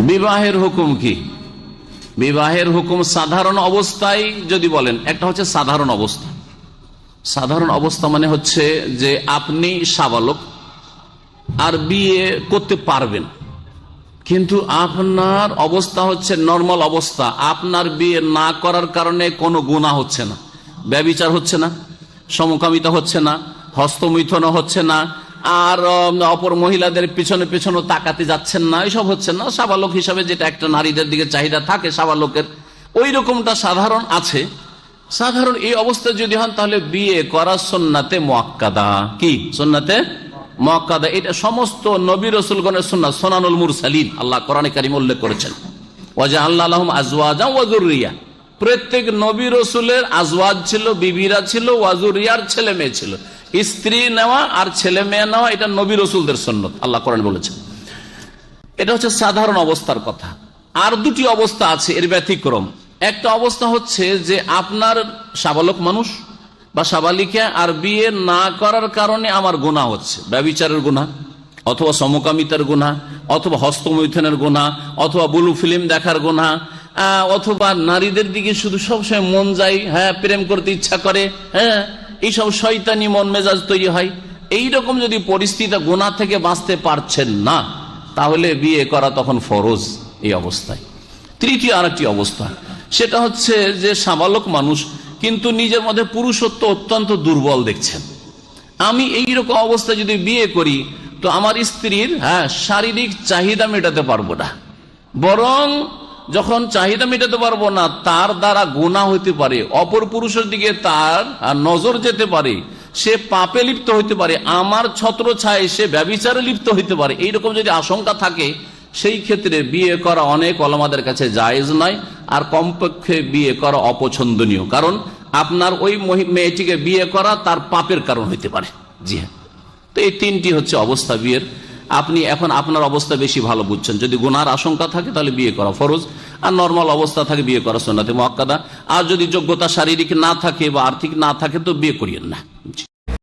বিবাহের হুকুম কি? বিবাহের হুকুম সাধারণ অবস্থায় যদি বলেন, একটা হচ্ছে সাধারণ অবস্থা। সাধারণ অবস্থা মানে হচ্ছে যে আপনি সাবালক আর বিয়ে করতে পারবেন। কিন্তু আপনার অবস্থা হচ্ছে নর্মাল অবস্থা। আপনার বিয়ে না করার কারণে কোনো গুণা হচ্ছে না, ব্যবিচার হচ্ছে না, সমকামিতা হচ্ছে না হস্তমৈথন হচ্ছে না আর অপর মহিলাদের পিছনে পিছনে তাকাতে যাচ্ছেন না, এসব হচ্ছে না। সাবালক হিসাবে যেটা একটা নারীদের দিকে চাহিদা থাকে, সাবালকের ওই রকমটা সাধারণ আছে। সাধারণ এই অবস্থা যদি হন, তাহলে বিয়ে করা সন্নাতে মোয়াক্কাদা। কি? সন্নাতে মক্কাদা এটা সমস্ত নবী রসুলগণের সুন্নাত সোনানুল মুরসালিন। আল্লাহ কোরআনে কারিম উল্লেখ করেছেন। ওয়াজা আল্লাহ আলহম আজওয়াজা ওয়াজুরিয়া প্রত্যেক নবী রসুলের আজওয়াজ ছিল, বিবিরা ছিল ওয়াজুরিয়ার ছেলে মেয়ে ছিল। স্ত্রী নেওয়া আর ছেলে মেয়ে নেওয়া এটা নবী রসুলদের সন্ন্যত আল্লাহ করেন বলেছেন। এটা হচ্ছে সাধারণ অবস্থার কথা। আর দুটি অবস্থা আছে এর ব্যতিক্রম। একটা অবস্থা হচ্ছে যে আপনার সাবালক মানুষ বা সাবালিকা আর বিয়ে না করার কারণে আমার গুণা হচ্ছে। ব্যবিচারের গুণা অথবা সমকামিতার গুণা অথবা হস্তমৈথনের গুণা অথবা বুলু ফিল্ম দেখার আহ, অথবা নারীদের দিকে শুধু সবসময় মন যায় হ্যাঁ প্রেম করতে ইচ্ছা করে হ্যাঁ এইসব শয়তানি মন মেজাজ তৈরি হয়। এইরকম যদি পরিস্থিতি গোনা থেকে বাঁচতে পারছেন না, তাহলে বিয়ে করা তখন ফরজ এই অবস্থায়। তৃতীয় আরেকটি অবস্থা, সেটা হচ্ছে যে সাবালক মানুষ কিন্তু নিজের মধ্যে পুরুষত্ব অত্যন্ত দুর্বল দেখছেন। আমি এই রকম অবস্থায় যদি বিয়ে করি, তো আমার স্ত্রীর হ্যাঁ শারীরিক চাহিদা মেটাতে পারব না। বরং যখন চাহিদা মেটাতে পারব না, তার দ্বারা গোনা হইতে পারে, অপর পুরুষের দিকে তার নজর যেতে পারে, সে পাপে লিপ্ত হইতে পারে, আমার ছত্র ছায় সে ব্যবিচারে লিপ্ত হইতে পারে, এইরকম যদি আশঙ্কা থাকে, সেই ক্ষেত্রে বিয়ে করা অনেক অলমাদের কাছে জায়েজ নয়, আর কমপক্ষে বিয়ে করা অপছন্দনীয়, কারণ আপনার ওই মেয়েটিকে বিয়ে করা তার পাপের কারণ হইতে পারে। জি হ্যাঁ। তো এই তিনটি হচ্ছে অবস্থা বিয়ের। আপনি এখন আপনার অবস্থা বেশি ভালো বুঝছেন। যদি গুনার আশঙ্কা থাকে, তাহলে বিয়ে করা ফরজ। আর নর্মাল অবস্থা থাকে, বিয়ে করা সোনাতে মক্কাদা আর যদি যোগ্যতা শারীরিক না থাকে বা আর্থিক না থাকে, তো বিয়ে করিয়েন না।